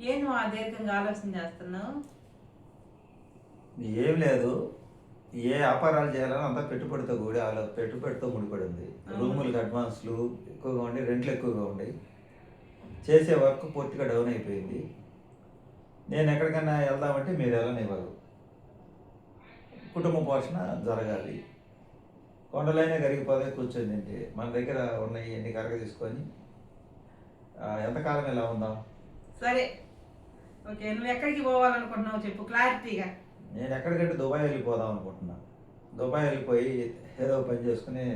ఏం నువ్వు ఆ దీర్ఘంగా ఆలోచన చేస్తున్నావు? ఏం లేదు. ఏ వ్యాపారాలు చేయాలని అంతా పెట్టుబడితో కూడి అలా పెట్టుబడితో ముడిపడి ఉంది. రూములకు అడ్వాన్స్లు ఎక్కువగా ఉండి రెంట్లు ఎక్కువగా ఉండి. చేసే వర్క్ పూర్తిగా డౌన్ అయిపోయింది. నేను ఎక్కడికైనా వెళ్దామంటే మీరు వెళ్ళనివ్వరు. కుటుంబ పోషణ జరగాలి. కొండలైనా కరిగిపోతే కూర్చొని తింటే మన దగ్గర ఉన్నాయి ఎన్ని కరగ తీసుకొని ఎంతకాలం ఇలా ఉందాం? సరే. ఓకే నువ్వు ఎక్కడికి పోవాలనుకుంటున్నావు చెప్పు క్లారిటీగా. నేను ఎక్కడికంటే దుబాయ్ వెళ్ళిపోదాం అనుకుంటున్నా. దుబాయ్ వెళ్ళిపోయి ఏదో పని చేసుకుని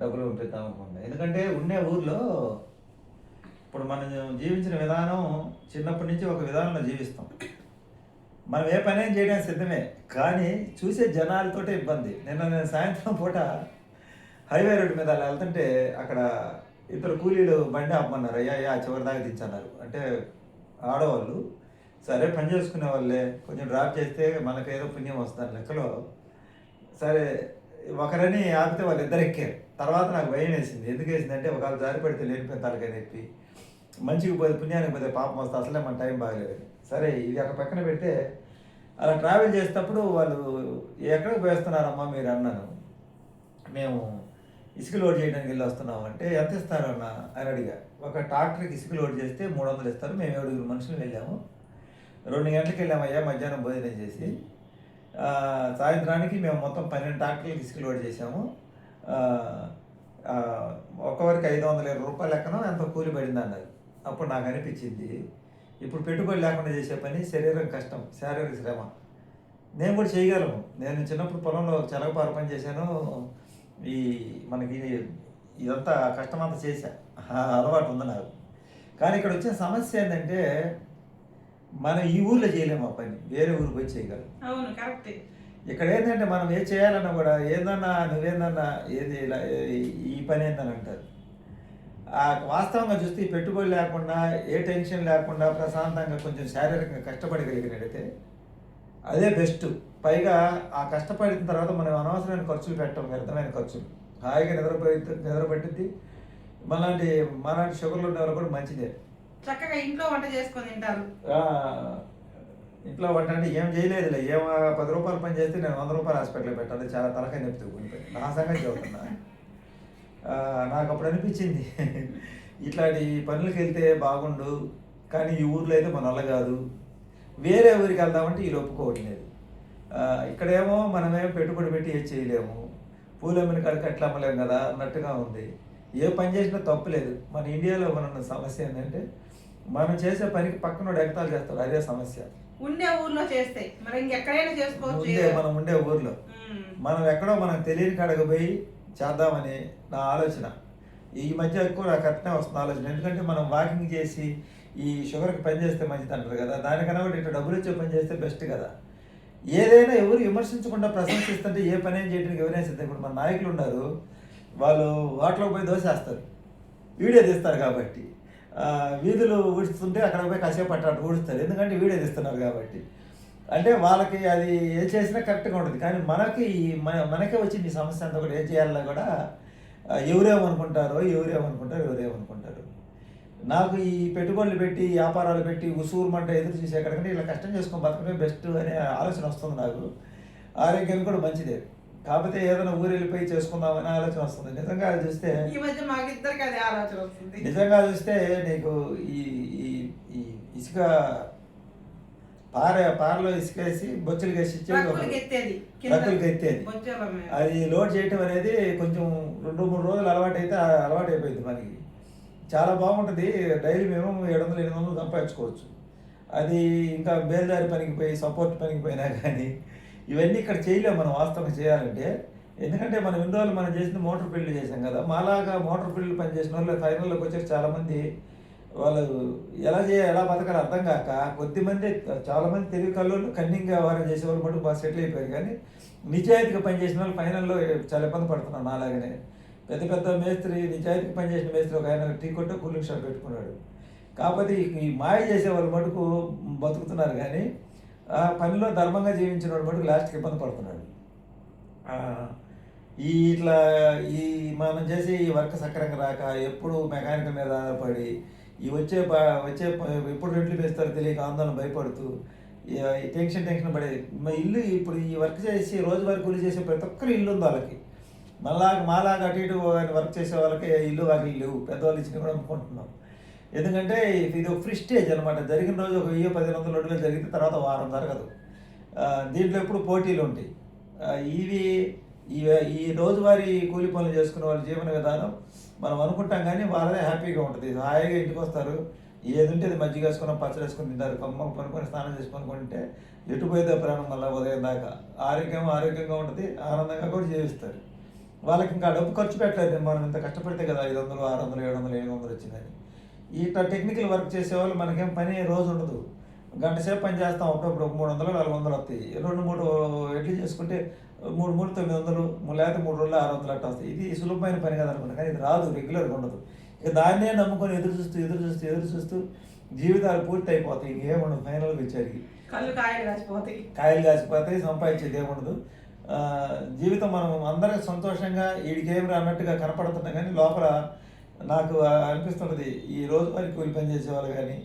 డబ్బులు పంపిద్దాం అనుకుంటున్నా. ఎందుకంటే ఉండే ఊర్లో ఇప్పుడు మనం జీవించిన విధానం చిన్నప్పటి నుంచి ఒక విధానంలో జీవిస్తాం. మనం ఏ పని చేయడానికి సిద్ధమే కానీ చూసే జనాలతోటే ఇబ్బంది. నిన్న నేను సాయంత్రం పూట హైవే రోడ్డు మీద అలా వెళ్తుంటే అక్కడ ఇద్దరు కూలీలు బండి ఆపమన్నారు. అయ్యా అయ్యా చివరి దాకా దించన్నారు. అంటే ఆడవాళ్ళు సరే పని చేసుకునే వాళ్ళే. కొంచెం డ్రాప్ చేస్తే మనకు ఏదో పుణ్యం వస్తుంది లెక్కలో. సరే ఒకరని ఆపితే వాళ్ళు ఇద్దరు ఎక్కారు. తర్వాత నాకు భయం వేసింది. ఎందుకు వేసింది అంటే ఒకవేళ జారి పడితే లేనిపోయిన తలకాయ నొప్పి. మంచికి పోతే పుణ్యానికి పోతే పాపం వస్తే అసలే మన టైం బాగలేదు. సరే ఇది ఒక పక్కన పెడితే అలా ట్రావెల్ చేసేటప్పుడు వాళ్ళు ఎక్కడికి వేస్తున్నారమ్మా మీరు? అన్నాను. మేము ఇసుక లోడ్ చేయడానికి వెళ్ళి వస్తున్నాం. అంటే ఎంత ఇస్తారన్న? అని అడిగా. ఒక ట్రాక్టర్కి ఇసుక లోడ్ చేస్తే మూడు వందలు ఇస్తారు. మేము ఏడుగురు మనుషులు వెళ్ళాము. రెండు గంటలకు వెళ్ళామయ్యా మధ్యాహ్నం భోజనం చేసి. సాయంత్రానికి మేము మొత్తం పన్నెండు ట్రాక్టర్లకు ఇసుక లోడ్ చేసాము ఆ, ఒక్కొక్కరికి ఐదు వందల ఇరవై రూపాయలు లెక్కన ఎంత కూలి పడింది అన్నారు అప్పుడు నాకు అనిపించింది ఇప్పుడు పెట్టుబడి లేకుండా చేసే పని శరీరం కష్టం శారీరక శ్రమ. నేను కూడా చేయగలను. నేను చిన్నప్పుడు పొలంలో చెలగపార పని చేశాను. ఈ మనకి ఇదంతా కష్టమంతా చేశా. అలవాటు ఉంది నాకు. కానీ ఇక్కడ వచ్చిన సమస్య ఏంటంటే మనం ఈ ఊర్లో చేయలేము ఆ పని. వేరే ఊరికి పోయి చేయగలం. అవును కరెక్ట్. ఇక్కడ ఏంటంటే మనం ఏ చేయాలన్నా కూడా ఏందన్నా నువ్వేందన్నా ఏది ఇలా ఈ పని ఏందని అంటారు. ఆ వాస్తవంగా చూస్తే ఈ పెట్టుబడి లేకుండా ఏ టెన్షన్ లేకుండా ప్రశాంతంగా కొంచెం శారీరకంగా కష్టపడగలిగినట్టయితే అదే బెస్ట్. పైగా ఆ కష్టపడిన తర్వాత మనం అనవసరమైన ఖర్చులు పెట్టడం వ్యర్థమైన ఖర్చులు. హాయిగా నిద్రపోయి నిద్రపట్టింది మనలాంటి మనలాంటి షుగర్లు ఉండే వాళ్ళు కూడా మంచిదే. చక్కగా ఇంట్లో వంట చేసుకొని తింటారు. ఇంట్లో వంట అంటే ఏం చేయలేదులే. ఏం పది రూపాయలు పని చేస్తే నేను వంద రూపాయలు హాస్పిటల్లో పెట్టాలి. చాలా తలకాయ నొప్పి నా సంగతి చెబుతున్నా. నాకు అప్పుడు అనిపించింది. ఇట్లాంటి పనులకు వెళ్తే బాగుండు. కానీ ఈ ఊర్లో అయితే మన వల్ల కాదు. వేరే ఊరికి వెళ్దామంటే ఈ ఒప్పుకోవట్లేదు ఇక్కడేమో మనమేం పెట్టుబడి పెట్టి ఏం చేయలేము. పూలమ్మిన కడక అట్లా అమ్మలేము కదా అన్నట్టుగా ఉంది. ఏ పని చేసినా తప్పులేదు మన ఇండియాలో ఉన్న సమస్య ఏంటంటే మనం చేసే పనికి పక్కన ఎగతాలు చేస్తారు అదే సమస్య. ఉండే ఊర్లో చేస్తే. మరి ఇంకెక్కడైనా చేసుకోవచ్చు ఉండే మనం ఉండే ఊర్లో. మనం ఎక్కడో మనం తెలియని కాడకు పోయి చేద్దామని నా ఆలోచన. ఈ మధ్య ఎక్కువ నాకు అట్నే వస్తుంది ఆలోచన. ఎందుకంటే మనం వాకింగ్ చేసి ఈ షుగర్కి పని చేస్తే మంచిది అంటారు కదా. దానికన్నా కూడా ఇట్లా డబ్బులు ఇచ్చే పని చేస్తే బెస్ట్ కదా. ఏదైనా ఎవరు విమర్శించకుండా ప్రశంసిస్తుంటే ఏ పని ఏం చేయడానికి ఎవరైనా సిద్ధం ఇప్పుడు మన నాయకులు ఉన్నారు వాళ్ళు వాటిలో పోయి దోసేస్తారు. వీడియో తీస్తారు కాబట్టి. వీధులు ఊడుస్తుంటే అక్కడ పోయి కాసేపు అట్లా ఊడుస్తారు. ఎందుకంటే వీడియో తీస్తున్నారు కాబట్టి. అంటే వాళ్ళకి అది ఏ చేసినా కరెక్ట్గా ఉంటుంది. కానీ మనకి ఈ- మన మనకే వచ్చింది ఈ సమస్య అంతా కూడా ఏం చేయాలన్నా కూడా ఎవరేమనుకుంటారో ఎవరేమనుకుంటారో ఎవరేమనుకుంటారు. నాకు ఈ పెట్టుబడులు పెట్టి వ్యాపారాలు పెట్టి ఉసూరుమంట ఎదురు చూసే కంటే ఇలా కష్టం చేసుకొని బతకడమే బెస్ట్ అనే ఆలోచన వస్తుంది నాకు. ఆరోగ్యం కూడా మంచిదే. కాకపోతే ఏదైనా ఊరు వెళ్ళిపోయి చేసుకుందామనే ఆలోచన వస్తుంది. నిజంగా అది చూస్తే ఈ మధ్య మాకిద్దరికి అదే ఆలోచన వస్తుంది. నిజంగా చూస్తే నీకు ఈ ఈ ఈ ఇసుక పార పారలో ఇసుక వేసి బొచ్చులు వేసి ఇచ్చేది ఎత్తేది. అది లోడ్ చేయటం అనేది కొంచెం రెండు మూడు రోజులు అలవాటు అయితే అలవాటు అయిపోయింది మనకి. చాలా బాగుంటుంది. డైలీ మేము ఏడు వందలు ఎనిమిది వందలు సంపాదించుకోవచ్చు. అది ఇంకా బేల్దారి పనికి పోయి సపోర్ట్ పనికి పోయినా కానీ ఇవన్నీ ఇక్కడ చేయలేము మనం వాస్తవంగా చేయాలంటే. ఎందుకంటే మనం ఇన్ని రోజులు మనం చేసింది మోటార్ ఫీల్డ్ చేసాం కదా. మాలాగా మోటార్ ఫీల్డ్ పనిచేసిన వాళ్ళు ఫైనల్లోకి వచ్చారు చాలామంది. వాళ్ళు ఎలా చేయాలి ఎలా బతకాలి అర్థం కాక కొద్దిమంది చాలామంది తెలివి కళ్ళు కన్నింగ్ వ్యవహారం చేసే వాళ్ళు మటుకు బాగా సెటిల్ అయిపోయారు. కానీ నిజాయితీగా పనిచేసిన వాళ్ళు ఫైనల్లో చాలా ఇబ్బంది పడుతున్నారు నాలాగనే. పెద్ద పెద్ద మేస్త్రి నిజాయితీగా పనిచేసిన మేస్త్రి ఒక ఆయన టీ కొట్ట కూలింగ్ షాప్ పెట్టుకున్నాడు. కాకపోతే ఈ- మాయ చేసే వాళ్ళు మటుకు బతుకుతున్నారు కానీ పనిలో ధర్మంగా జీవించిన వాడు మటుకు లాస్ట్కి ఇబ్బంది పడుతున్నాడు. ఈ ఇట్లా ఈ మనం చేసే ఈ వర్క్ సక్రంగా రాక ఎప్పుడు మెకానికల్ మీద ఆధారపడి ఈ వచ్చే వచ్చే ఎప్పుడు రెట్లు వేస్తారో తెలియక ఆందోళన భయపడుతూ టెన్షన్ టెన్షన్ పడే మా ఇల్లు ఇప్పుడు ఈ వర్క్ చేసి రోజువారీ కూలి చేసే ప్రతి ఒక్కరు ఇల్లు ఉంది వాళ్ళకి. మళ్ళాగా మాలాగా అటు ఇటు వర్క్ చేసే వాళ్ళకి ఇల్లు వాళ్ళకి ఇల్లు పెద్దవాళ్ళు ఇచ్చిన కూడా అనుకుంటున్నాం ఎందుకంటే ఇది ఒక ఫ్రీ స్టేజ్ అనమాట జరిగిన రోజు ఒక వెయ్యి పదిహేను వందలు రెండు వేలు జరిగితే తర్వాత వారం జరగదు. దీంట్లో ఎప్పుడు పోటీలు ఉంటాయి. ఇవి ఈ ఈ రోజువారీ కూలి పనులు చేసుకునే వాళ్ళ జీవన విధానం మనం అనుకుంటాం కానీ వాళ్ళదే హ్యాపీగా ఉంటుంది. హాయిగా ఇంటికి వస్తారు. ఏది ఉంటే అది మజ్జిగ వేసుకుని పచ్చడి వేసుకుని తింటారు. కమ్మ పనుకొని స్నానం చేసుకొని పనుకుంటే ఎటు పోయితే ప్రాణం మళ్ళీ ఉదయం దాకా. ఆరోగ్యం ఆరోగ్యంగా ఉంటుంది. ఆనందంగా కూడా జీవిస్తారు. వాళ్ళకి ఇంకా డబ్బు ఖర్చు పెట్టలేదు. మనం ఇంత కష్టపడితే కదా ఐదు వందలు ఆరు వందలు ఏడు వందలు ఎనిమిది వందలు వచ్చిందని. ఇట్లా టెక్నికల్ వర్క్ చేసేవాళ్ళు మనకేం పని రోజు ఉండదు. గంట సేపు పని చేస్తాం అప్పుడప్పుడు ఒక మూడు వందలు నాలుగు వందలు వస్తాయి. రెండు మూడు ఎడ్లు చేసుకుంటే మూడు మూడు తొమ్మిది వందలు లేకపోతే మూడు రోజులు ఆరు వందలు అట్లా వస్తాయి. ఇది సులభమైన పని కదా అనుకున్నా కానీ ఇది రాదు రెగ్యులర్గా ఉండదు. ఇక దాన్నే నమ్ముకొని ఎదురు చూస్తూ ఎదురు చూస్తూ ఎదురు చూస్తూ జీవితాలు పూర్తి అయిపోతాయి ఇంకేముండదు ఫైనల్గా వచ్చేసరికి కాయలు కాసిపోతాయి. కాయలు కాసిపోతాయి సంపాదించేది ఏముండదు జీవితం మనం అందరం సంతోషంగా వీడికి ఏం అన్నట్టుగా కనపడుతున్నా కానీ లోపల నాకు అనిపిస్తున్నది ఈ రోజు వారి కూలి పని చేసే వాళ్ళు కానీ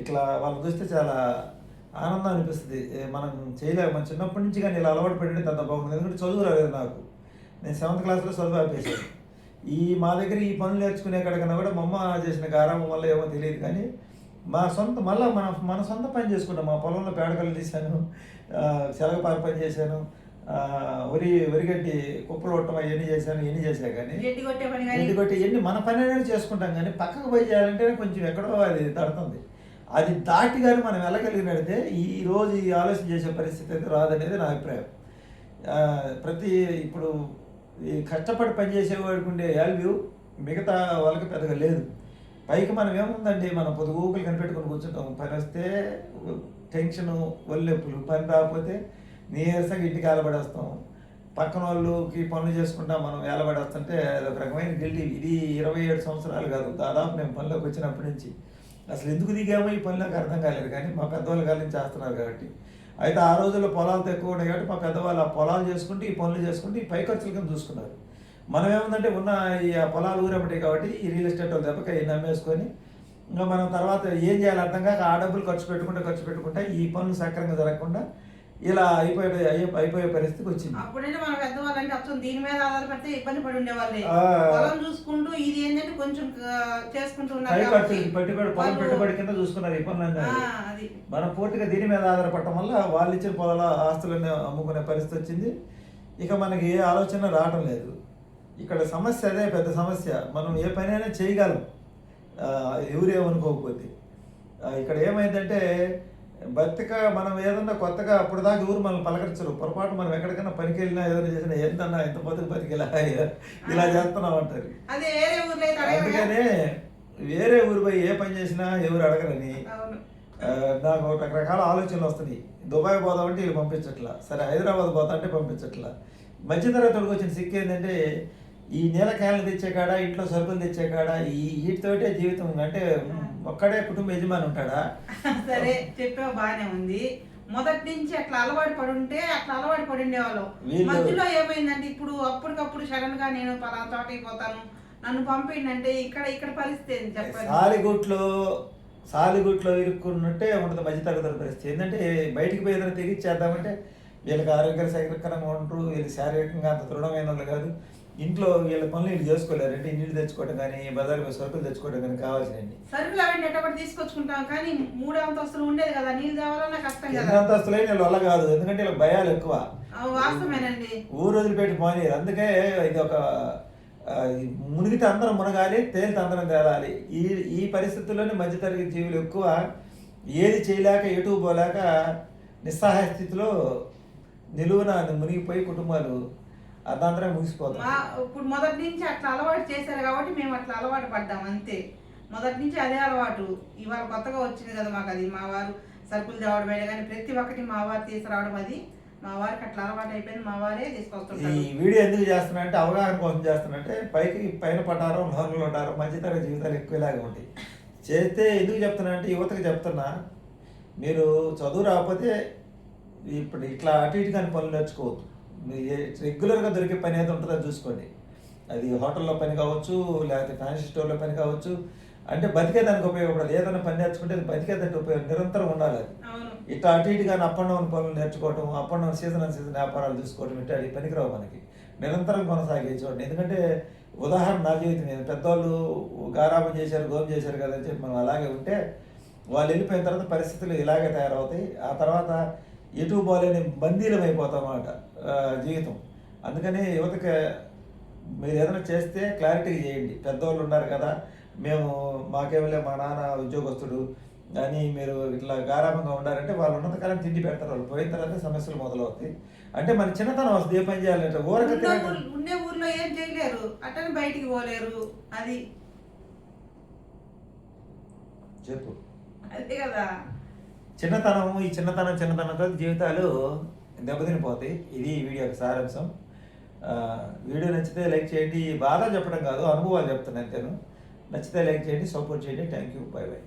ఇట్లా వాళ్ళ చూస్తే చాలా ఆనందం అనిపిస్తుంది. మనం చేయలేము మన చిన్నప్పటి నుంచి కానీ ఇలా అలవాటు పడి అంత బాగుంది ఎందుకంటే చదువు రాలేదు నాకు. నేను సెవెంత్ క్లాస్లో చదువు ఆపేసాను ఈ మా దగ్గర ఈ పనులు నేర్చుకునే కన్నా కూడా మా అమ్మ చేసిన గారాబం వల్ల ఏమో తెలియదు కానీ మా సొంత మళ్ళీ మన మన సొంత పని చేసుకుంటాం. మా పొలంలో పేడకలు తీశాను శలగపార పని చేశాను వరి వరిగడ్డి కుప్పలు కొట్టడం అవన్నీ చేశాను ఎన్ని చేశా కానీ గడ్డి కొట్టే ఎన్ని మన పని అనేది చేసుకుంటాం కానీ పక్కకు పోయి చేయాలంటే కొంచెం ఎక్కడో అది తడుతుంది. అది దాటి కానీ మనం వెళ్ళగలిగినడితే ఈ రోజు ఈ ఆలోచన చేసే పరిస్థితి అయితే రాదనేది నా అభిప్రాయం. ప్రతి ఇప్పుడు ఈ కష్టపడి పని చేసేవాడికి ఉండే వాల్యూ మిగతా వాళ్ళకి పెద్దగా లేదు. పైకి మనం ఏముందండి? మనం పొద్దు ఊకలు కనిపెట్టుకొని కూర్చుంటాం. పని వస్తే టెన్షను ఒళ్ళెప్పులు పని రాకపోతే నీరసంగా ఇంటికి ఏలబడేస్తాం పక్కన వాళ్ళకి పనులు చేసుకుంటా మనం ఏలబడేస్తుంటే అది ఒక రకమైన గిల్టీ. ఇది ఇరవై ఏడు సంవత్సరాలు కాదు దాదాపు నేను పనిలోకి వచ్చినప్పటి నుంచి. అసలు ఎందుకు దిగామో ఈ పనిలోకి అర్థం కాలేదు కానీ మా పెద్దవాళ్ళు కాలం చేస్తున్నారు కాబట్టి. అయితే ఆ రోజుల్లో పొలాలు తక్కువ ఉన్నాయి కాబట్టి మా పెద్దవాళ్ళు ఆ పొలాలు చేసుకుంటూ ఈ పనులు చేసుకుంటూ ఈ పై ఖర్చుల కింద చూసుకున్నారు. మనం ఏముందంటే ఉన్న ఈ పొలాలు ఊరేపటి కాబట్టి ఈ రియల్ ఎస్టేట్ వాళ్ళు దెబ్బకి నమ్మేసుకొని ఇంకా మనం తర్వాత ఏం చేయాలి అర్థం కాక ఆ డబ్బులు ఖర్చు పెట్టుకుంటే ఖర్చు పెట్టుకుంటే ఈ పనులు సక్రంగా జరగకుండా ఇలా అయిపోయే అయిపోయే పరిస్థితికి వచ్చింది. అప్పుడంటే మన పెద్దవాళ్ళంటే అచ్చం దీని మీద ఆధారపడితే ఇబ్బంది పడి ఉండేవాళ్ళే. పొలం చూసుకుంటూ ఇది ఏంటంటే కొంచెం చేసుకుంటూ ఉన్నారు పెట్టుబడి పొలం పెట్టుబడి కింద చూసుకున్నారు అది. మనం పూర్తిగా దీని మీద ఆధారపడటం వల్ల వాళ్ళు ఇచ్చిన పొలాల ఆస్తులన్నీ అమ్ముకునే పరిస్థితి వచ్చింది. ఇక మనకి ఏ ఆలోచన రావడం లేదు. ఇక్కడ సమస్య అదే పెద్ద సమస్య. మనం ఏ పనైనా చేయగలం. ఆ, ఎవరేమనుకోకపోతే ఇక్కడ ఏమైందంటే బతిక మనం ఏదన్నా కొత్తగా అప్పుడు దాకా ఊరు మనం పలకరించరు. పొరపాటు మనం ఎక్కడికైనా పనికి వెళ్ళినా ఏదైనా చేసినా ఏంటన్నా ఎంత బతుకు బతికి ఇలా ఇలా చేస్తున్నాం అంటారు. అందుకనే వేరే ఊరు పోయి ఏ పని చేసినా ఎవరు అడగరని నాకు రకరకాల ఆలోచనలు వస్తున్నాయి. దుబాయ్ పోదామంటే వీళ్ళు పంపించట్లా. సరే హైదరాబాద్ పోతా అంటే పంపించట్లా. మధ్యతరగతికి వచ్చిన సిక్కు ఏంటంటే ఈ నీల క్యాన్లు తెచ్చే కాడ ఇంట్లో సరుకులు తెచ్చే కాడ ఈ వీటితోటే జీవితం. అంటే ఒక్కడే కుటుంబ యజమాని ఉంటాడా? సరే చెప్పావు బాగానే ఉంది. మొదటి నుంచి అట్లా అలవాటు పడి ఉంటే అట్లా అలవాటు పడి ఉండేవాళ్ళం వీళ్ళు- మధ్యలో ఏమైందంటే ఇప్పుడు అప్పటికప్పుడు సడన్గా నేను పలానా చోటకి పోతాను నన్ను పంపిండంటే ఇక్కడ ఇక్కడ పరిస్థితి ఏంటి చెప్పండి? సాలిగుట్లో సాలిగుట్లో ఇరుక్కున్నట్టే ఉంటుంది మధ్యతరగతి పరిస్థితి. ఏంటంటే బయటికి పోయి ఏదైనా తెగిచ్చేద్దామంటే వీళ్ళకి ఆరోగ్య సౌకర్యంగా ఉంటారు వీళ్ళు శారీరకంగా అంత దృఢమైన వాళ్ళు కాదు. ఇంట్లో వీళ్ళ పనులు వీళ్ళు చేసుకోలేరు. అంటే ఇంటికి తెచ్చుకోవడం కానీ బజార్ పోయి సరుకులు తెచ్చుకోవడం కానీ కావాల్సినవి. సరుకులు అవన్నీ ఎట్టబడి తీసుకొచ్చుకుంటాం. కానీ మూడు అంతస్తులు ఉండేది కదా. నీళ్ళు తేవాలన్నా కష్టం కదా. అంతస్తులైన వీళ్ళ వల్ల కాదు. ఎందుకంటే వీళ్ళకి భయాలు ఎక్కువ. వాస్తవేనండి ఊరు వదిలిపెట్టి పోనీరు అందుకే ఇది ఒక మునిగితే అందరం మునగాలి తేలితే అందరం తేలాలి. ఈ ఈ పరిస్థితుల్లోనే మధ్యతరగతి జీవులు ఎక్కువ ఏది చేయలేక ఎటు పోలేక నిస్సహాయ స్థితిలో నిలువున మునిగిపోయి కుటుంబాలు అర్ధాంతరం మా ముగిసిపోతాయి ఇప్పుడు మొదటి నుంచి అట్లా అలవాటు చేశారు కాబట్టి మేము అట్లా అలవాటు పడ్డాం అంతే. మొదటి నుంచి అదే అలవాటు. ఇవాళ కొత్తగా వచ్చింది కదా మాకు అది. మా వారు సరుకులు తేవడమే కానీ ప్రతి ఒక్కటి మా వారు తీసుకురావడం అది. మా వారికి అట్లా అలవాటు అయిపోయింది మా వారే ఈ తీసుకొస్తుంటారు వీడియో ఎందుకు చేస్తున్నా అంటే అవగాహన కోసం చేస్తున్నంటే పైకి పైన పటారం లోన్లు ఉంటారు మధ్యతరగతి జీవితాలు ఎక్కువలాగా ఉంటాయి. చేస్తే ఎందుకు చెప్తున్నా అంటే యువతకు చెప్తున్నా మీరు చదువు రాకపోతే ఇప్పుడు ఇట్లా అటు ఇటు కానీ పనులు నేర్చుకోవద్దు. రెగ్యులర్గా దొరికే పని ఏదో ఉంటుందో చూసుకోండి. అది హోటల్లో పని కావచ్చు లేకపోతే ఫ్యాన్సీ స్టోర్లో పని కావచ్చు. అంటే బతికేదానికి ఉపయోగపడాలి ఏదైనా పని నేర్చుకుంటే అది బతికేదానికి ఉపయోగం. నిరంతరం ఉండాలి అది. ఇట్లా అటు ఇటుగా అప్ అండ్ డౌన్ పనులు నేర్చుకోవటం up and down season and season వ్యాపారాలు చూసుకోవటం ఇట్లా అది పనికిరావు మనకి. నిరంతరం కొనసాగే చూడండి. ఎందుకంటే ఉదాహరణ నా జీవితం. మీద పెద్దవాళ్ళు గారాబం చేశారు గోం చేశారు కదా అని చెప్పి మనం అలాగే ఉంటే వాళ్ళు వెళ్ళిపోయిన తర్వాత పరిస్థితులు ఇలాగే తయారవుతాయి. ఆ తర్వాత ఎటు పోలేని బందీలం అయిపోతాం అన్నమాట ఆ, జీవితం. అందుకని యువతకి మీరు ఏదైనా చేస్తే క్లారిటీ చేయండి. పెద్దవాళ్ళు ఉన్నారు కదా మేము మాకేమిలే మా నాన్న ఉద్యోగస్తుడు అని మీరు ఇట్లా గారాభంగా ఉండారంటే వాళ్ళు ఉన్నంతకాలం తిండి పెడతారు. వాళ్ళు పోయిన తర్వాత సమస్యలు మొదలవుతాయి. అంటే మన చిన్నతనం వస్తుంది ఏ పని చేయాలంటే ఊరక ఉండే ఊర్లో ఏం చేయలేరు. అట్టని బయటికి పోలేరు. అది. చెప్పు. అదే కదా. చిన్నతనము ఈ చిన్నతనం చిన్నతనంతో జీవితాలు దెబ్బతినిపోతాయి ఇది వీడియో యొక్క సారాంశం. వీడియో నచ్చితే లైక్ చేయండి. బాధ చెప్పడం కాదు అనుభవాలు చెప్తున్నాను నేను నచ్చితే లైక్ చేయండి సపోర్ట్ చేయండి. Thank you by by